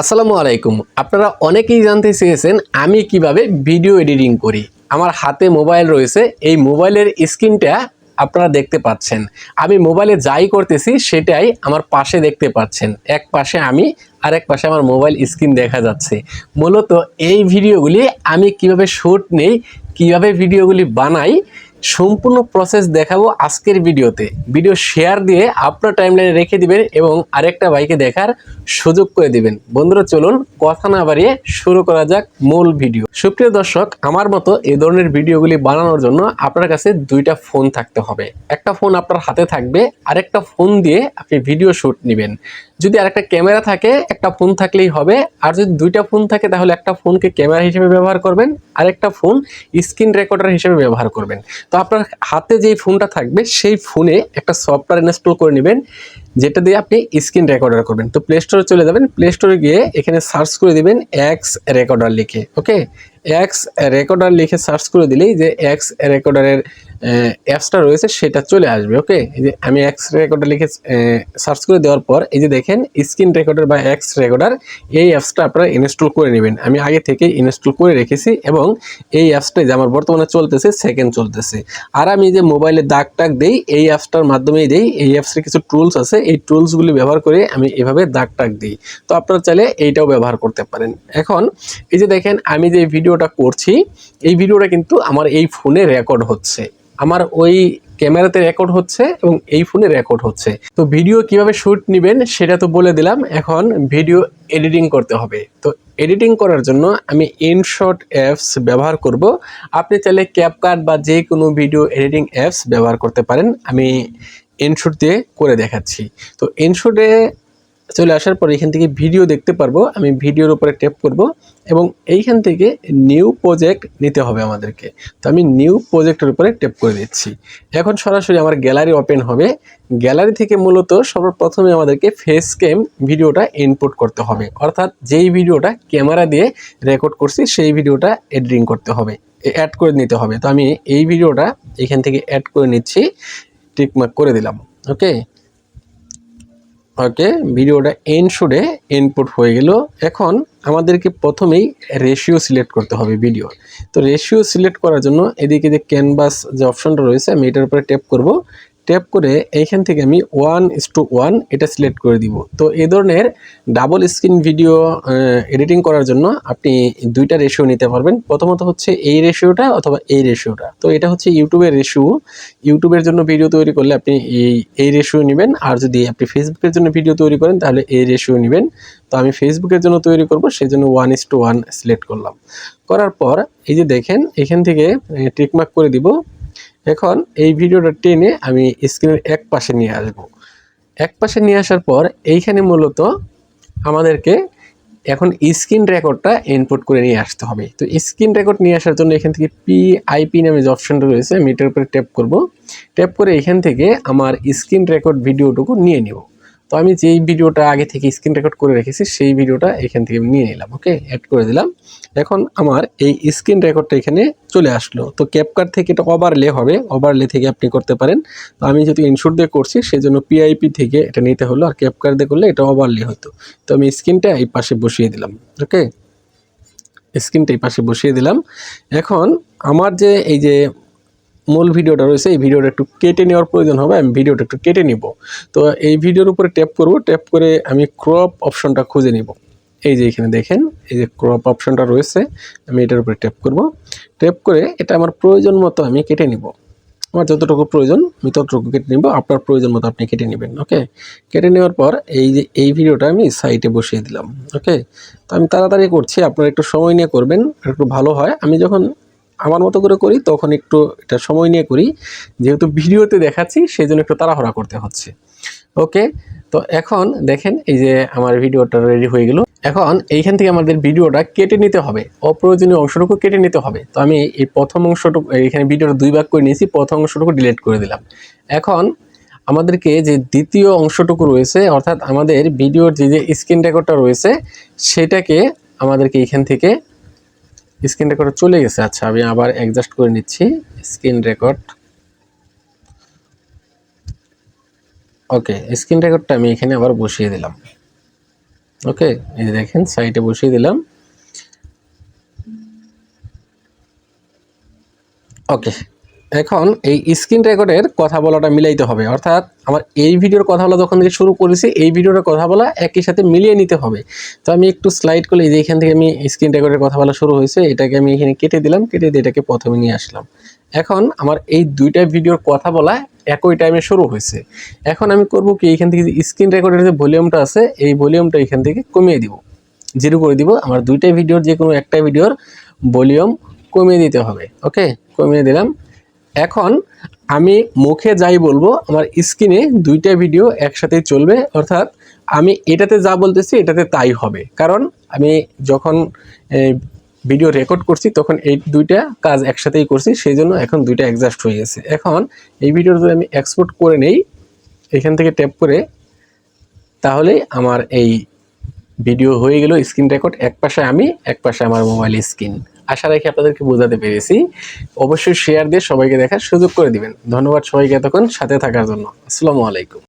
আসসালামু আলাইকুম। আপনারা অনেকেই জানতে চেয়েছেন আমি কীভাবে ভিডিও এডিটিং করি। আমার হাতে মোবাইল রয়েছে, এই মোবাইলের স্ক্রিনটা আপনারা দেখতে পাচ্ছেন। আমি মোবাইলে যাই করতেছি, সেটাই আমার পাশে দেখতে পাচ্ছেন। এক পাশে আমি আর এক পাশে আমার মোবাইল স্ক্রিন দেখা যাচ্ছে। মূলত এই ভিডিওগুলি আমি কীভাবে শ্যুট নেই, কীভাবে ভিডিওগুলি বানাই সম্পূর্ণ প্রসেস দেখাবো আজকের ভিডিওতে। ভিডিও শেয়ার দিয়ে আপনার টাইমলাইনে রেখে দিবেন এবং আরেকটা বাইকে দেখার সুযোগ করে দিবেন। বন্ধুরা, চলুন কথা না বাড়িয়ে শুরু করা যাক মূল ভিডিও সুপ্রিয় দর্শক, আমার মতো এই ধরনের ভিডিওগুলি বানানোর জন্য আপনার কাছে দুইটা ফোন থাকতে হবে। একটা ফোন আপনার হাতে থাকবে, আরেকটা ফোন দিয়ে আপনি ভিডিও শ্যুট নেবেন। যদি আরেকটা ক্যামেরা থাকে, একটা ফোন থাকলেই হবে। আর যদি দুইটা ফোন থাকে, তাহলে একটা ফোনকে ক্যামেরা হিসেবে ব্যবহার করবেন, আরেকটা ফোন স্ক্রিন রেকর্ডার হিসেবে ব্যবহার করবেন। তো আপনার হাতে যেই ফোনটা থাকবে, সেই ফোনে একটা সফটওয়্যার ইনস্টল করে নেবেন, যেটা দিয়ে আপনি স্ক্রিন রেকর্ডার করবেন। তো প্লে স্টোরে চলে যাবেন। প্লে স্টোরে গিয়ে এখানে সার্চ করে দেবেন এক্স রেকর্ডার লিখে ওকে এক্স রেকর্ডার লিখে সার্চ করে দিলেই যে এক্স রেকর্ডারের অ্যাপসটা রয়েছে, সেটা চলে আসবে ওকে এই যে আমি এক্স রেকর্ডার লিখে সার্চ করে দেওয়ার পর, এই যে দেখেন স্ক্রিন রেকর্ডার বা এক্স রেকর্ডার এই অ্যাপসটা আপনারা ইনস্টল করে নেবেন। আমি আগে থেকে ইনস্টল করে রেখেছি এবং এই অ্যাপসটা যে আমার বর্তমানে চলতেছে সেকেন্ড চলতেছে। আর আমি যে মোবাইলে দাগ টাগ দেই, এই অ্যাপসটার মাধ্যমেই দেই, এই অ্যাপসের কিছু টুলস আছে, এই টুলসগুলি ব্যবহার করে আমি এভাবে দাগ টাগ দিই। তো আপনারা চাইলে এইটাও ব্যবহার করতে পারেন। এখন, এই যে দেখেন, আমি যে ভিডিওটা করছি, এই ভিডিওটা কিন্তু আমার এই ফোনে রেকর্ড হচ্ছে। আমার ওই ক্যামেরাতে রেকর্ড হচ্ছে এবং এই ফোনে রেকর্ড হচ্ছে। তো ভিডিও কীভাবে শ্যুট নেবেন সেটা তো বলে দিলাম, এখন ভিডিও এডিটিং করতে হবে। তো এডিটিং করার জন্য আমি ইনশট অ্যাপস ব্যবহার করব। আপনি চাইলে ক্যাপকাট বা যে কোনো ভিডিও এডিটিং অ্যাপস ব্যবহার করতে পারেন। আমি ইনশুট দিয়ে করে দেখাচ্ছি। তো ইনশুটে চলে আসার পর এখান থেকে ভিডিও দেখতে পারব, আমি ভিডিওর উপরে ট্যাপ করব এবং এইখান থেকে নিউ প্রজেক্ট নিতে হবে আমাদেরকে। তো আমি নিউ প্রজেক্টের উপরে ট্যাপ করে দিচ্ছি। এখন সরাসরি আমার গ্যালারি ওপেন হবে। গ্যালারি থেকে মূলত সর্বপ্রথমে আমাদেরকে ফেস ক্যাম ভিডিওটা ইনপুট করতে হবে। অর্থাৎ যেই ভিডিওটা ক্যামেরা দিয়ে রেকর্ড করছি, সেই ভিডিওটা এডিটিং করতে হবে। অ্যাড করে নিতে হবে। তো আমি এই ভিডিওটা এখান থেকে অ্যাড করে নিচ্ছি। টিকমার্ক করে দিলাম। ওকে ওকে ভিডিওটা এন শুডে ইনপুট হয়ে গেল। এখন আমাদেরকে প্রথমেই রেশিও সিলেক্ট করতে হবে ভিডিও তো রেশিও সিলেক্ট করার জন্য এদিকে যে ক্যানভাস যে অপশনটা রয়েছে, আমি এটার উপরে ট্যাপ করব। ট্যাপ করে এইখান থেকে আমি ওয়ান ইস টু ওয়ান এটা সিলেক্ট করে দিব। তো এই ধরনের ডাবল স্ক্রিন ভিডিও এডিটিং করার জন্য আপনি দুইটা রেশিও নিতে পারবেন। প্রথমত হচ্ছে এই রেশিওটা অথবা এই রেশিওটা তো এটা হচ্ছে ইউটিউবের রেশিও ইউটিউবের জন্য ভিডিও তৈরি করলে আপনি এই এই রেশিও নেবেন। আর যদি আপনি ফেসবুকের জন্য ভিডিও তৈরি করেন, তাহলে এই রেশিও নেবেন। তো আমি ফেসবুকের জন্য তৈরি করব সেই জন্য one is to one select করলাম। করার পর এই যে দেখেন, এখান থেকে টিকমার্ক করে দিব। এখন এই ভিডিওটা টেনে আমি স্ক্রিনের এক পাশে নিয়ে আসব। এক পাশে নিয়ে আসার পর এইখানে মূলত আমাদেরকে এখন স্ক্রিন রেকর্ডটা ইনপুট করে নিয়ে আসতে হবে। তো স্ক্রিন রেকর্ড নিয়ে আসার জন্য এখান থেকে পি আইপি নামে যে অপশনটা রয়েছে, আমি এটার উপরে ট্যাপ করব। ট্যাপ করে এখান থেকে আমার স্ক্রিন রেকর্ড ভিডিওটুকু নিয়ে নিব। তো আমি যেই ভিডিওটা আগে থেকে স্ক্রিন রেকর্ড করে রেখেছি, সেই ভিডিওটা এখান থেকে নিয়ে নিলাম ওকে অ্যাড করে দিলাম। এখন আমার এই স্ক্রিন রেকর্ডটা এখানে চলে আসলো। তো ক্যাপকার থেকে এটা ওভারলে হবে। ওভারলে থেকে আপনি করতে পারেন। তো আমি যেহেতু ইনশুট দিয়ে করছি সেই জন্য পিআইপি থেকে এটা নিতে হলো। আর ক্যাপকার দিয়ে করলে এটা ওভারলে হতো। তো আমি স্ক্রিনটা এই পাশে বসিয়ে দিলাম। ওকে? স্ক্রিনটা এই পাশে বসিয়ে দিলাম। এখন আমার যে এই যে মূল ভিডিওটা রয়েছে, এই ভিডিওটা একটু কেটে নেওয়ার প্রয়োজন হবে। আমি ভিডিওটা একটু কেটে নিব। তো এই ভিডিওর উপরে ট্যাপ করব। ট্যাপ করে আমি ক্রপ অপশনটা খুঁজে নিব। এই যে এখানে দেখেন, এই যে ক্রপ অপশনটা রয়েছে, আমি এটার উপরে ট্যাপ করব। ট্যাপ করে এটা আমার প্রয়োজন মতো আমি কেটে নিব। আমার যতটুকু প্রয়োজন, আমি ততটুকু কেটে নিব। আপনার প্রয়োজন মতো আপনি কেটে নেবেন ওকে কেটে নেওয়ার পর এই যে, এই ভিডিওটা আমি সাইটে বসিয়ে দিলাম ওকে তো আমি তাড়াতাড়ি করছি, আপনারা একটু সময় নিয়ে করবেন একটু ভালো হয়। আমি যখন আমার মতো করে করি, তখন একটু এটা সময় নিয়ে করি। যেহেতু ভিডিওতে দেখাচ্ছি সেই জন্য একটু তাড়াহুড়া করতে হচ্ছে ওকে তো এখন দেখেন এই যে আমার ভিডিওটা রেডি হয়ে গেল। এখন এইখান থেকে আমাদের ভিডিওটা কেটে নিতে হবে। অপ্রয়োজনীয় অংশটুকু কেটে নিতে হবে। তো আমি এই প্রথম অংশটুকু এখানে ভিডিওটা দুই ভাগ করে নিয়েছি। প্রথম অংশটুকু ডিলিট করে দিলাম। এখন আমাদেরকে যে দ্বিতীয় অংশটুকু রয়েছে, অর্থাৎ আমাদের ভিডিওর যে যে স্ক্রিন রেকর্ডটা রয়েছে, সেটাকে আমাদেরকে এইখান থেকে স্ক্রিন রেকর্ড চলে গেছে। আচ্ছা আমি আবার অ্যাডজাস্ট করে নিচ্ছি। স্ক্রিন রেকর্ড ওকে স্ক্রিন রেকর্ডটা আমি এখানে আবার বসিয়ে দিলাম। ওকে এই দেখেন সাইডে বসিয়ে দিলাম। ওকে এখন এই স্ক্রিন রেকর্ডের কথা বলাটা মিলাইতে হবে। অর্থাৎ আমার এই ভিডিওর কথা বলা যখন থেকে শুরু করেছি, এই ভিডিওর কথা বলা একই সাথে মিলিয়ে নিতে হবে। তো আমি একটু স্লাইড করলে এই যে এখান থেকে আমি স্ক্রিন রেকর্ডের কথা বলা শুরু হয়েছে, এটাকে আমি এখানে কেটে দিলাম, কেটে দিয়ে এটাকে প্রথমে নিয়ে আসলাম। এখন আমার এই দুইটা ভিডিওর কথা বলা একই টাইমে শুরু হয়েছে। এখন আমি করব কি এইখান থেকে স্ক্রিন রেকর্ডের যে ভলিউমটা আছে, এই ভলিউমটা এখান থেকে কমিয়ে দিব। জিরো করে দিব, আমার দুইটা ভিডিওর যে কোনো একটা ভিডিওর ভলিউম কমিয়ে দিতে হবে। ওকে কমিয়ে দিলাম। এখন আমি মুখে যাই বলব, আমার স্ক্রিনে দুইটা ভিডিও একসাথেই চলবে, অর্থাৎ আমি এটাতে যা বলতেছি, এটাতে তাই হবে। কারণ আমি যখন ভিডিও রেকর্ড করছি, তখন এই দুইটা কাজ একসাথেই করছি সেই জন্য এখন দুইটা অ্যাডজাস্ট হয়ে গেছে। এখন এই ভিডিও যদি আমি এক্সপোর্ট করে নেই, এখান থেকে ট্যাপ করে, তাহলে আমার এই ভিডিও হয়ে গেল স্ক্রিন রেকর্ড এক পাশে আমি, এক পাশে আমার মোবাইল স্ক্রিন আশা রাখি আপনাদেরকে বোঝাতে পেরেছি। অবশ্যই শেয়ার দিয়ে সবাইকে দেখার সুযোগ করে দিবেন। ধন্যবাদ সবাইকে এতক্ষণ সাথে থাকার জন্য। আসসালামু আলাইকুম।